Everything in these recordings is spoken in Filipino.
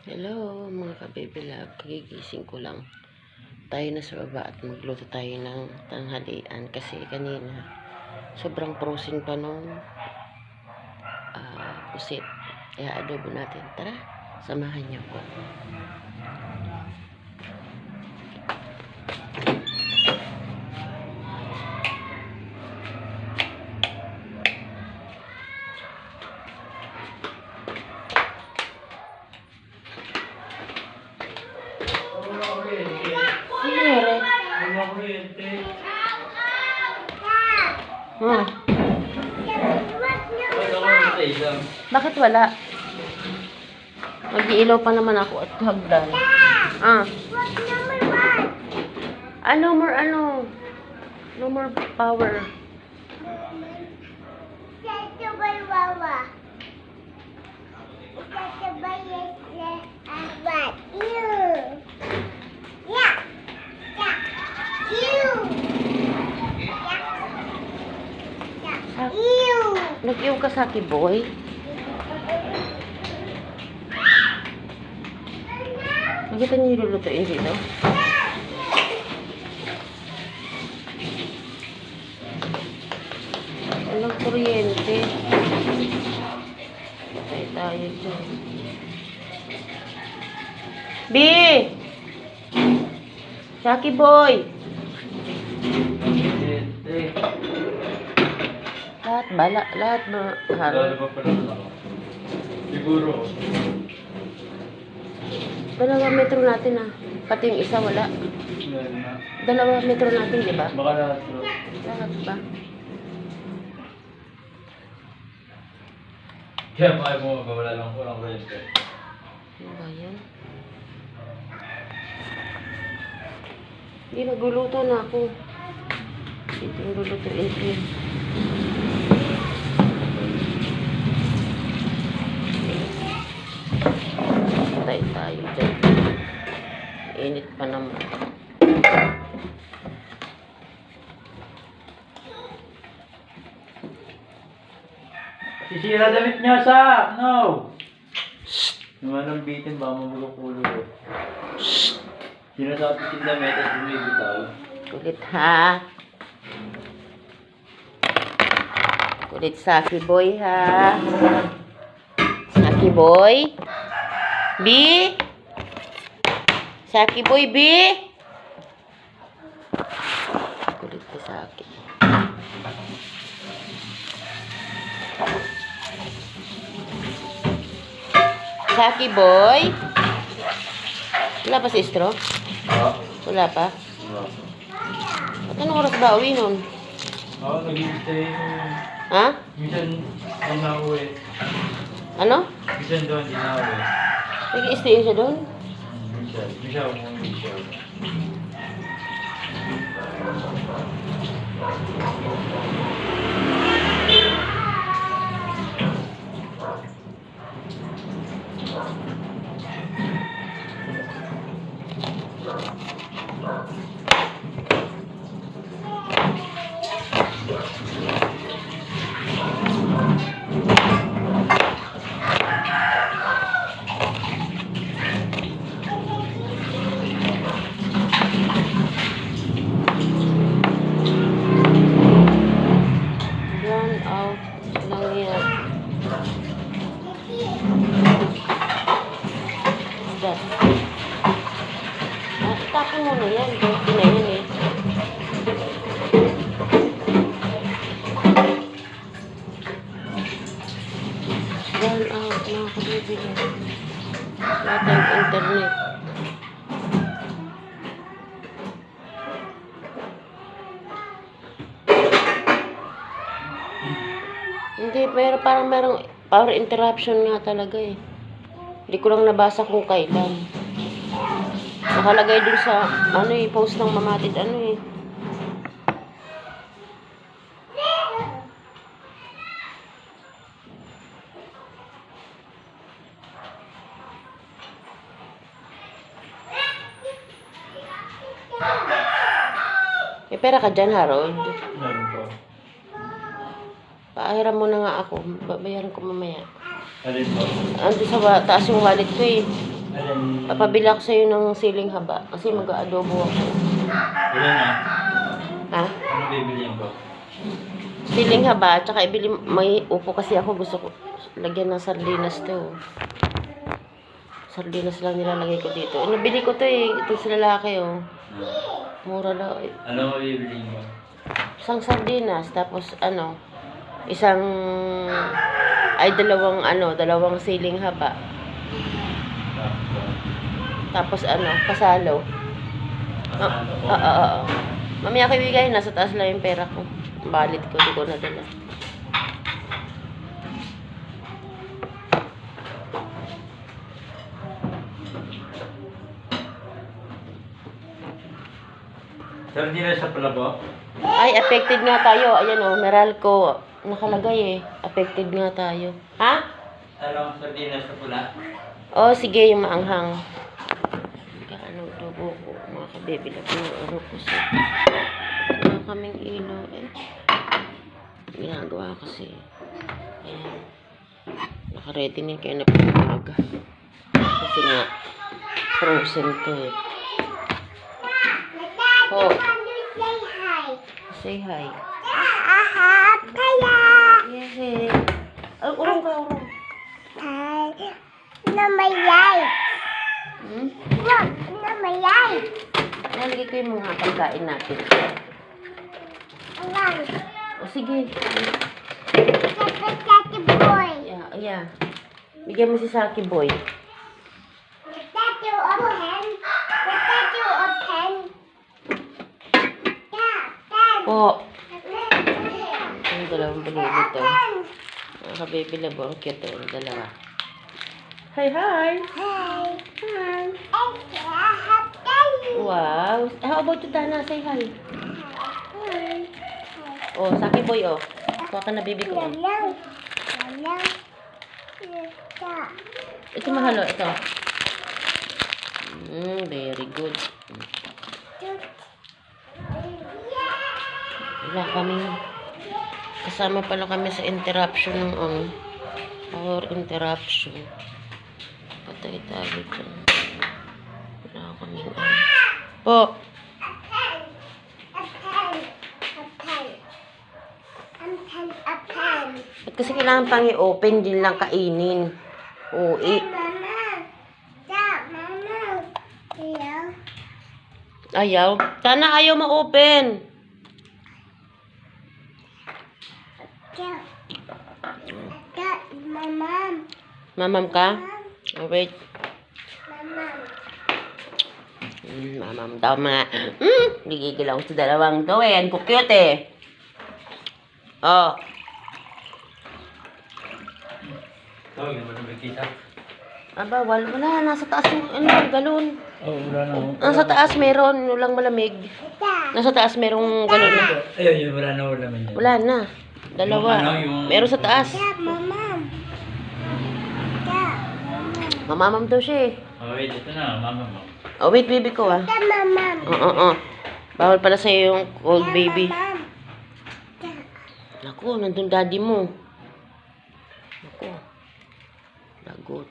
Hello mga ka-baby love, kagigising ko lang. Tayo na sa baba at magluto tayo ng tanghalian kasi kanina sobrang frozen pa nung ah, pusit. Kaya adobo natin. Tara, samahan niyo ko. Ano nangyari? Hmm. Bakit wala? Mag-iilaw pa naman ako at hagdan. Ah. Ah, no more ano? No more power. Nag-iw ka sa boy? Nakita niyo yung lulutuin dito? Walang kuryente. Patay tayo dyan. B! Saki boy! Bala, lahat ba harap? Siguro. Dalawa metro natin ah. Pati yung isa wala. Dalawa metro natin, di ba? Baka na Lahat ba? Kaya pa mo wala lang ko ng rente. Ano ba yan? Hindi, nagluluto na ako. Ito yung lulutuin ko. Patay tayo dyan. Init pa naman. Sisira damit niya sa! No! Naman ang bitin ba mamulo-pulo. Sinasabi si damit at bumibitaw. Kulit ha. Kulit Saki boy ha. Saki boy. B. Saki boy B. Kulit ni Saki. Saki boy. Wala pa si straw? Ah. Wala pa? At anong oras ba uwi nun? Ako nag-stay Ha? Minsan ang nauwi. Ano? Minsan doon din nauwi. Nag-stay siya doon? Minsan. Minsan umuwi siya. Run out lang yan. That. Ah, itapon mo na yan. Dirty na yan eh. Run out mga kabibili. Wala tayong internet. Hindi, pero parang merong power interruption nga talaga eh. Hindi ko lang nabasa kung kailan. Nakalagay dun sa, ano eh, post ng mamatid, ano eh. May pera ka dyan, Harold. Meron po. Paahiram mo na nga ako. Babayaran ko mamaya. Alin po? Ando sa wa- taas yung wallet ko eh. Alin? Papabili ako sa'yo ng siling haba kasi mag-aadobo ako. Ilan na? Ha? Ano bibiliin ko? Siling haba, tsaka ibili, may upo kasi ako gusto ko lagyan ng sardinas to. Sardinas lang nilalagay ko dito. Eh, nabili ko to eh, ito sa lalaki oh. Mura daw. eh. Ano mo bibiliin ko? Isang sardinas, tapos ano, isang, ay dalawang ano, dalawang siling haba. Tapos ano, kasalo. Ah, Oo, oo, oo. Mamaya ko ibigay, nasa taas lang yung pera ko. Balit ko, di ko nadala. Sardinas sa palabo? Ay, affected nga tayo. Ayan o, Meralco. Nakalagay eh. Affected nga tayo. Ha? Ano? Sardinas sa pula? Oh, sige, yung maanghang. Gaano dugo ko, mga kabebe yung ano ko sa... Wala kaming ilaw eh. Ginagawa kasi. Ayan. Nakaready na kayo na pag Kasi nga, frozen to eh. Oh, say hi. Yay! Ay, urong ka, urong. Hmm? Nalagay ko yung mga pagkain natin. O sige. Yeah, yeah. Bigyan mo si Saki Boy. Po. Yung dalawang balili to. Mga kababy labo. Ang cute yung dalawa. Hi, hi! Hi! Wow! How about you, Dana? Say hi. Oh, Saki Boy, oh. Kuha ka na bibi ko. Oh. Ito mahalo, ito. Mm, very good. Wala kami. Kasama pala kami sa interruption ng ano. Power interruption. Patay tayo dyan. Wala kami. Ano. Po. Ba't kasi kailangan pang i-open din lang kainin. Oo, eh. Ayaw. Sana ayaw ma-open. Mamam ka? Oh, wait. Mm, mamam daw mga. Gigigil ako sa dalawang to eh. Ang cute eh. Oh. Tawag naman ang kita. Aba, wala, wala. Nasa taas yung ano, galon. Oh, wala na. Nasa taas meron. Walang malamig. Nasa taas merong galon na. Ayun, yun, wala na wala yan. Wala na. Dalawa. Yung ano, yung- Meron sa taas. Mamamam daw siya eh. Oh, wait, ito na, mama mo. Oh, wait, baby ko ah. Oo, oo, oo. Bawal pala sa'yo yung cold baby. Naku, nandun daddy mo. Naku. Lagot.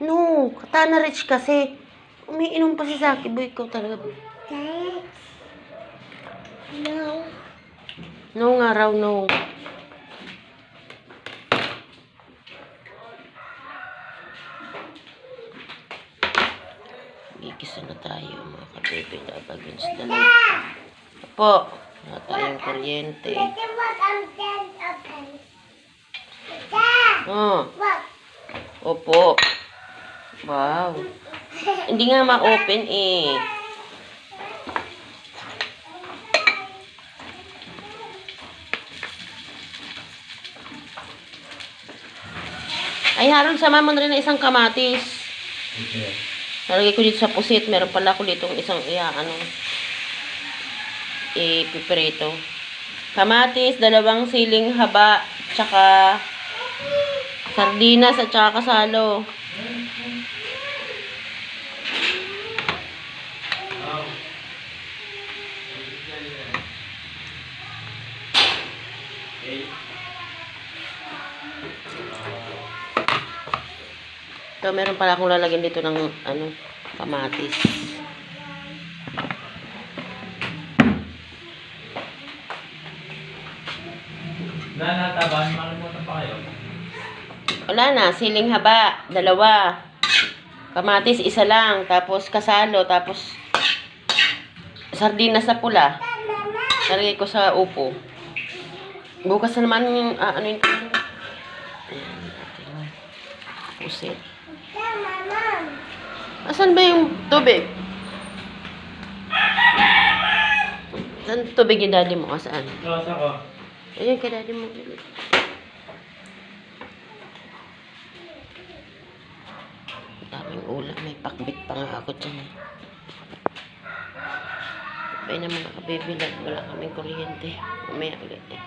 No, katana rich kasi. Umiinom pa si Saki boy ko talaga. No nga raw, no. Gigisa na tayo mga kabebe dabagins dalawa. Apo, wala tayong kuryente. Oh, opo. Wow. Hindi nga ma-open eh. Ay, Haron, sama mo na rin ng isang kamatis. Okay. Nalagay ko dito sa pusit. Meron pala ako dito isang iya, ano, ipiprito. Kamatis, dalawang siling haba, tsaka sardinas at tsaka kasalo. Okay. Ito, meron pala akong lalagyan dito ng, ano, kamatis. Nanataban, makalimutan pa kayo. Wala na, siling haba, dalawa. Kamatis, isa lang. Tapos kasalo, tapos sardinas na pula. Sarili ko sa upo. Bukas na naman yung, ah, ano yung Ayan, ating pusit. Asan ba yung tubig? Saan tubig yung daddy mo? Saan? Tapos ako. Ayun, kay daddy mo. Daming ulam. May pakbit pa nga ako dyan. eh. Sabay na mga kabibilag. Wala kaming kuryente. Umaya ulit eh.